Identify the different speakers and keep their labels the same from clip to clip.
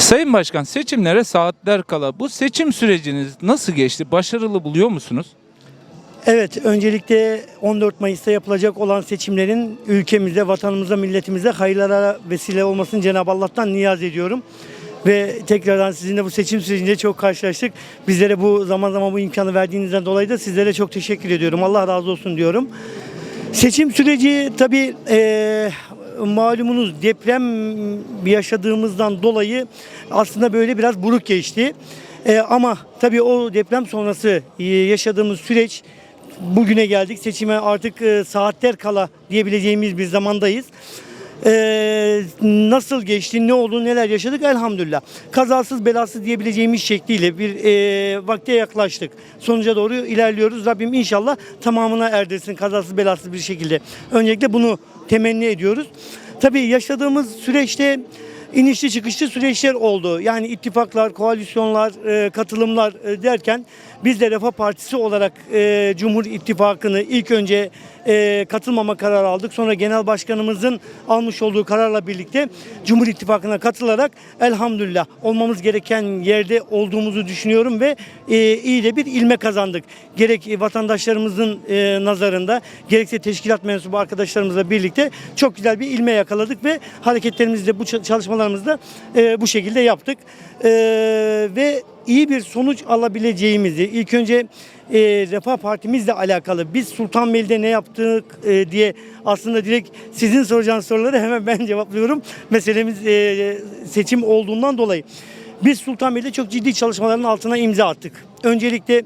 Speaker 1: Sayın Başkan seçimlere saatler kala bu seçim süreciniz nasıl geçti? Başarılı buluyor musunuz?
Speaker 2: Evet, öncelikle 14 Mayıs'ta yapılacak olan seçimlerin ülkemize, vatanımıza, milletimize hayırlara vesile olmasını Cenab-ı Allah'tan niyaz ediyorum. Ve tekrardan sizinle bu seçim sürecinde çok karşılaştık. Bizlere bu zaman zaman bu imkanı verdiğinizden dolayı da sizlere çok teşekkür ediyorum. Allah razı olsun diyorum. Seçim süreci tabii eee, malumunuz deprem yaşadığımızdan dolayı aslında böyle biraz buruk geçti. Eee, ama tabii o deprem sonrası eee, yaşadığımız süreç bugüne geldik. Seçime artık eee, saatler kala diyebileceğimiz bir zamandayız. Eee, nasıl geçti, ne oldu, neler yaşadık elhamdülillah. Kazasız belasız diyebileceğimiz şekliyle bir eee vakte yaklaştık. Sonuca doğru ilerliyoruz. Rabbim inşallah tamamına erdirsin kazasız belasız bir şekilde. Öncelikle bunu temenni ediyoruz. Tabii yaşadığımız süreçte inişli çıkışlı süreçler oldu. Yani ittifaklar, koalisyonlar, e, katılımlar e, derken biz de Refah Partisi olarak e, Cumhur İttifakı'nı ilk önce e, katılmama kararı aldık. Sonra Genel Başkanımızın almış olduğu kararla birlikte Cumhur İttifakı'na katılarak elhamdülillah olmamız gereken yerde olduğumuzu düşünüyorum ve e, iyi de bir ilme kazandık. Gerek vatandaşlarımızın e, nazarında gerekse teşkilat mensubu arkadaşlarımızla birlikte çok güzel bir ilme yakaladık ve hareketlerimizi de bu ç- çalışmalarımızda e, bu şekilde yaptık. E, ve iyi bir sonuç alabileceğimizi ilk önce e, Refah Partimizle alakalı biz Sultanbeyli'de ne yaptık e, diye aslında direkt sizin soracağınız soruları hemen ben cevaplıyorum. Meselemiz e, seçim olduğundan dolayı. Biz Sultanbeyli'de çok ciddi çalışmaların altına imza attık. Öncelikle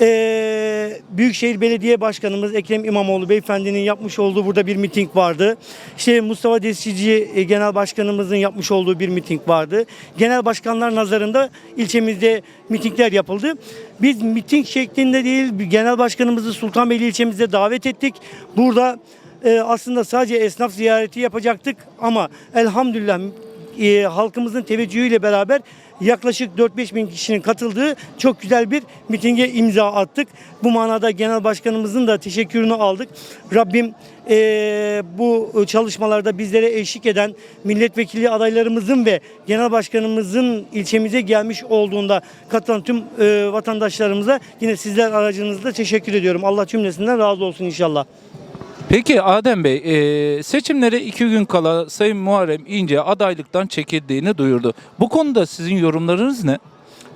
Speaker 2: ee, Büyükşehir Belediye Başkanımız Ekrem İmamoğlu beyefendinin yapmış olduğu burada bir miting vardı. İşte Mustafa Destici e, Genel Başkanımızın yapmış olduğu bir miting vardı. Genel başkanlar nazarında ilçemizde mitingler yapıldı. Biz miting şeklinde değil genel başkanımızı Sultanbeyli ilçemizde davet ettik. Burada e, aslında sadece esnaf ziyareti yapacaktık ama elhamdülillah e, halkımızın teveccühüyle beraber yaklaşık 4-5 bin kişinin katıldığı çok güzel bir mitinge imza attık. Bu manada genel başkanımızın da teşekkürünü aldık. Rabbim e, bu çalışmalarda bizlere eşlik eden milletvekili adaylarımızın ve genel başkanımızın ilçemize gelmiş olduğunda katılan tüm e, vatandaşlarımıza yine sizler aracınızda teşekkür ediyorum. Allah cümlesinden razı olsun inşallah.
Speaker 1: Peki Adem Bey, e, seçimlere iki gün kala Sayın Muharrem İnce adaylıktan çekildiğini duyurdu. Bu konuda sizin yorumlarınız ne?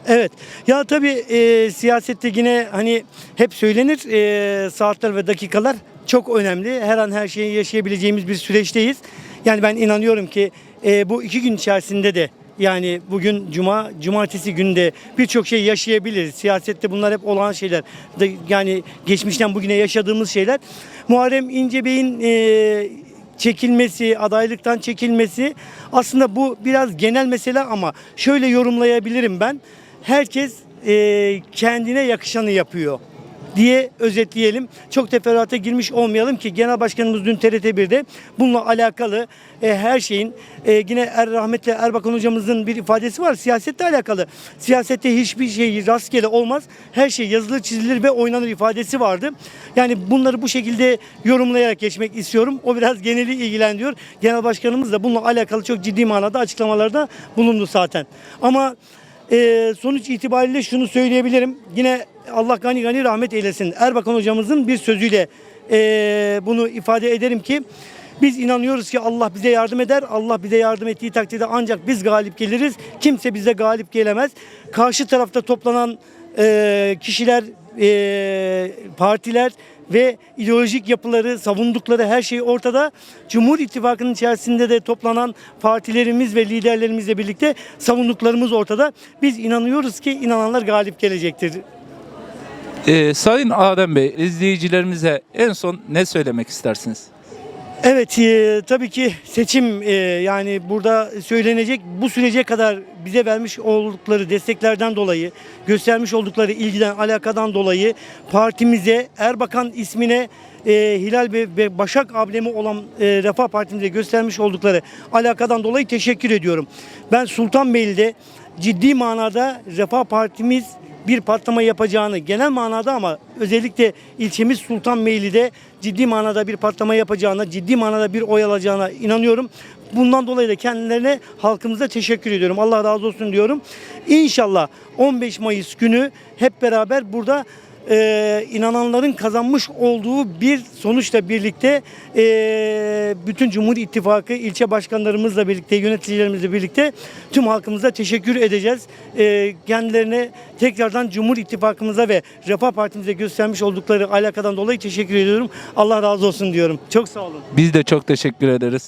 Speaker 2: Evet. Ya tabii e, siyasette yine hani hep söylenir e, saatler ve dakikalar çok önemli. Her an her şeyi yaşayabileceğimiz bir süreçteyiz. Yani ben inanıyorum ki e, bu iki gün içerisinde de yani bugün cuma, cumartesi günde birçok şey yaşayabiliriz. Siyasette bunlar hep olan şeyler. Yani geçmişten bugüne yaşadığımız şeyler. Muharrem İnce Bey'in e, çekilmesi, adaylıktan çekilmesi aslında bu biraz genel mesele ama şöyle yorumlayabilirim ben. Herkes e, kendine yakışanı yapıyor diye özetleyelim. Çok teferruata girmiş olmayalım ki Genel Başkanımız dün TRT1'de bununla alakalı e, her şeyin e, yine er, rahmetli Erbakan hocamızın bir ifadesi var siyasetle alakalı. Siyasette hiçbir şey rastgele olmaz. Her şey yazılır, çizilir ve oynanır ifadesi vardı. Yani bunları bu şekilde yorumlayarak geçmek istiyorum. O biraz geneli ilgilendiriyor. Genel Başkanımız da bununla alakalı çok ciddi manada açıklamalarda bulundu zaten. Ama ee, sonuç itibariyle şunu söyleyebilirim. Yine Allah gani gani rahmet eylesin. Erbakan hocamızın bir sözüyle ee, bunu ifade ederim ki biz inanıyoruz ki Allah bize yardım eder. Allah bize yardım ettiği takdirde ancak biz galip geliriz. Kimse bize galip gelemez. Karşı tarafta toplanan ee, kişiler, ee, partiler ve ideolojik yapıları, savundukları her şey ortada. Cumhur İttifakı'nın içerisinde de toplanan partilerimiz ve liderlerimizle birlikte savunduklarımız ortada. Biz inanıyoruz ki inananlar galip gelecektir.
Speaker 1: E, Sayın Adem Bey, izleyicilerimize en son ne söylemek istersiniz?
Speaker 2: Evet e, tabii ki seçim e, yani burada söylenecek bu sürece kadar bize vermiş oldukları desteklerden dolayı göstermiş oldukları ilgiden alakadan dolayı partimize Erbakan ismine e, Hilal ve, ve Başak ablemi olan e, Refah Partimize göstermiş oldukları alakadan dolayı teşekkür ediyorum. Ben Sultanbeyli'de ciddi manada Refah Partimiz bir patlama yapacağını genel manada ama özellikle ilçemiz Sultanbeyli'de ciddi manada bir patlama yapacağına, ciddi manada bir oy alacağına inanıyorum. Bundan dolayı da kendilerine halkımıza teşekkür ediyorum. Allah razı olsun diyorum. İnşallah 15 Mayıs günü hep beraber burada e, inananların kazanmış olduğu bir sonuçla birlikte e, bütün Cumhur İttifakı ilçe başkanlarımızla birlikte yöneticilerimizle birlikte tüm halkımıza teşekkür edeceğiz. E, kendilerine tekrardan Cumhur İttifakımıza ve Refah Partimize göstermiş oldukları alakadan dolayı teşekkür ediyorum. Allah razı olsun diyorum. Çok sağ olun.
Speaker 1: Biz de çok teşekkür ederiz.